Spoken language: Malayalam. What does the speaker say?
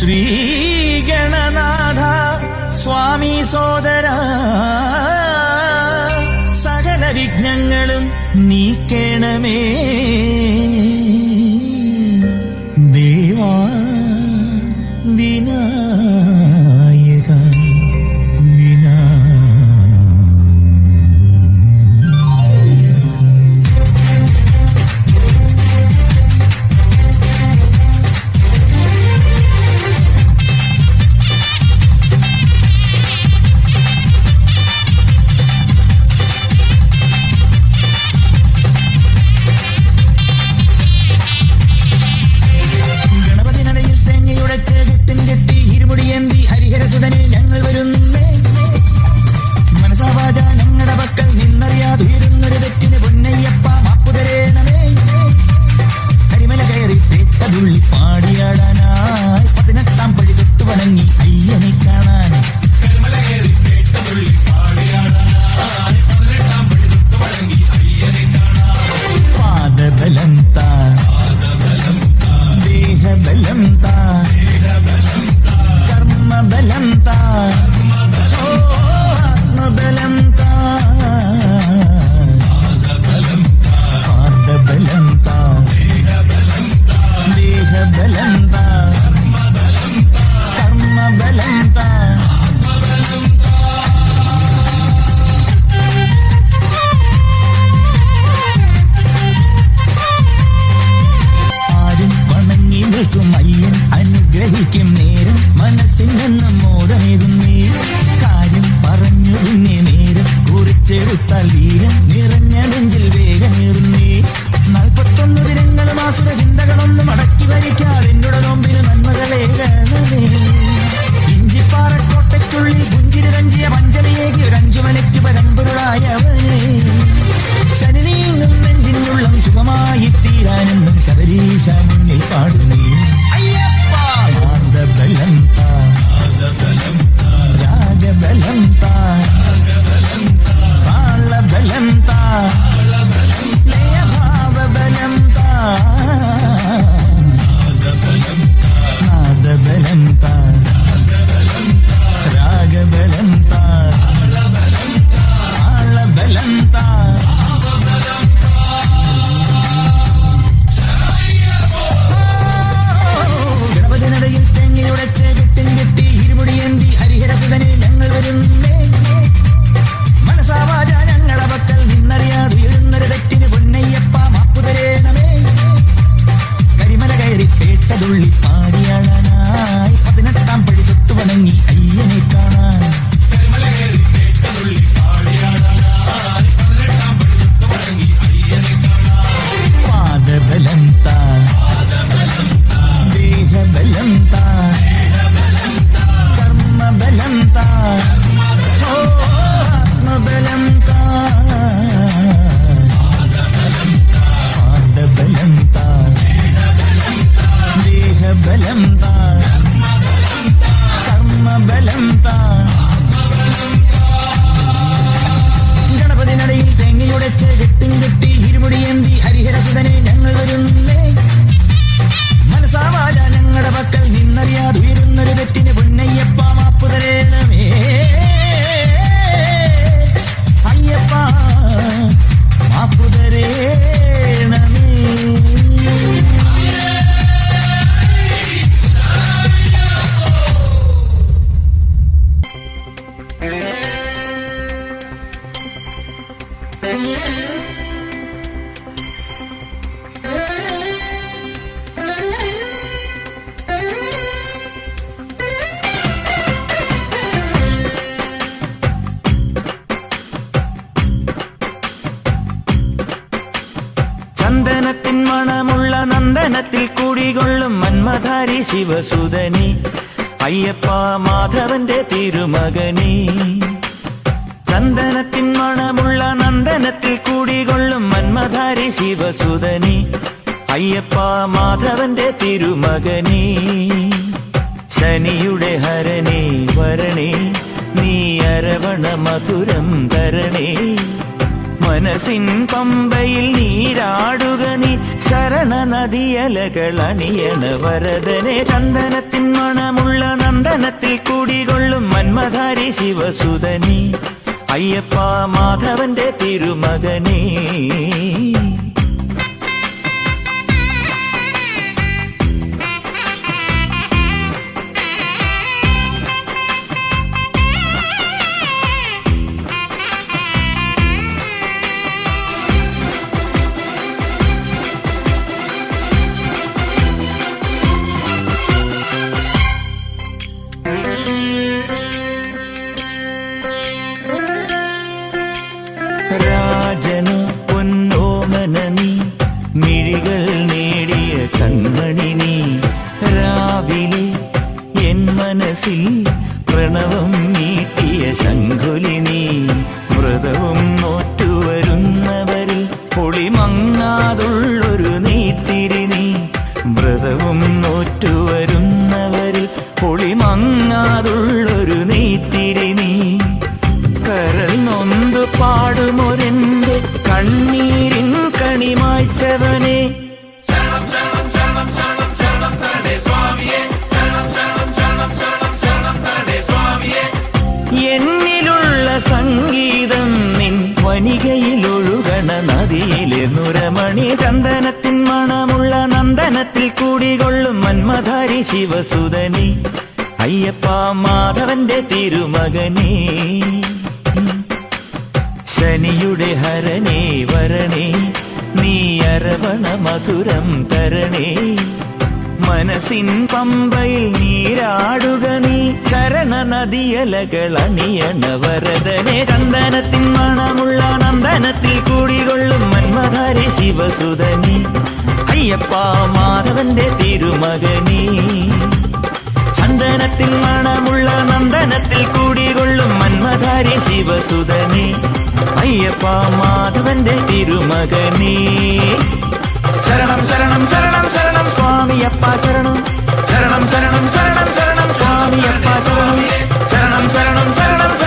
ശ്രീഗണനാഥ സ്വാമി സോദര സകല വിഘ്നങ്ങളും നീക്കേണമേ. time Natalie. ചന്ദനത്തിൽ കുടികൊള്ളും മന്മധാരി ശിവസുധനി അയ്യപ്പ മാധവന്റെ തിരുമകനി. ചന്ദനത്തിൻ മണമുള്ള നന്ദനത്തിൽ കുടികൊള്ളും മന്മധാരി ശിവസുധനി അയ്യപ്പ മാധവന്റെ തിരുമകനി. ശനിയുടെ ഹരണേ വരണേ നീ അരവണ മധുരം തരണേ മനസ്സിൻ പമ്പയിൽ നീരാടുക നീ. ശരണ നദിയലകൾ അണിയണ വരദനെ. ചന്ദനത്തിൻ മണമുള്ള നന്ദനത്തിൽ കൂടികൊള്ളും മന്മധാരി ശിവസുതനി അയ്യപ്പ മാധവന്റെ തിരുമകനേ. മനസ്സിൽ പ്രണവം നീട്ടിയ ശങ്കുലി നീ വ്രതവും നോറ്റുവരുന്നവരിൽ പൊളിമങ്ങാതുള്ളൊരു നീത്തിരി നീ വ്രതവും നോറ്റുവരുന്നവരിൽ പൊളിമങ്ങാതുള്ളൊരു നിൻ ഒഴുകണ നദിയിലെ നുരമണി ചന്ദനത്തിൻ മണമുള്ള നന്ദനത്തിൽ കൂടികൊള്ളും മന്മധാരി ശിവസുധനി അയ്യപ്പ മാധവന്റെ തിരുമകനേ. ശനിയുടെ ഹരണേ വരണേ നീ അരവണ മധുരം തരണേ. മനസ്സിൻ പമ്പയിൽ നീരാടുക നീ. ചരണ നദിയലകൾ അണിയണ വരദനെ ചന്ദനത്തിൻ മണമുള്ള നന്ദനത്തിൽ കൂടികൊള്ളും മന്മധാരി ശിവസുതനി അയ്യപ്പ മാധവന്റെ തിരുമകനി. ചന്ദനത്തിൽ മണമുള്ള നന്ദനത്തിൽ കൂടികൊള്ളും മന്മധാരി ശിവസുധനി. അയ്യപ്പ മാധവന്റെ തിരുമകനേ. ശരണം ശരണം ശരണം ശരണം സ്വാമിയപ്പ ശരണം ശരണം ശരണം ശരണം ശരണം സ്വാമിയപ്പ ശരണം ശരണം ശരണം ശരണം ശരണം സ്വാമിയപ്പ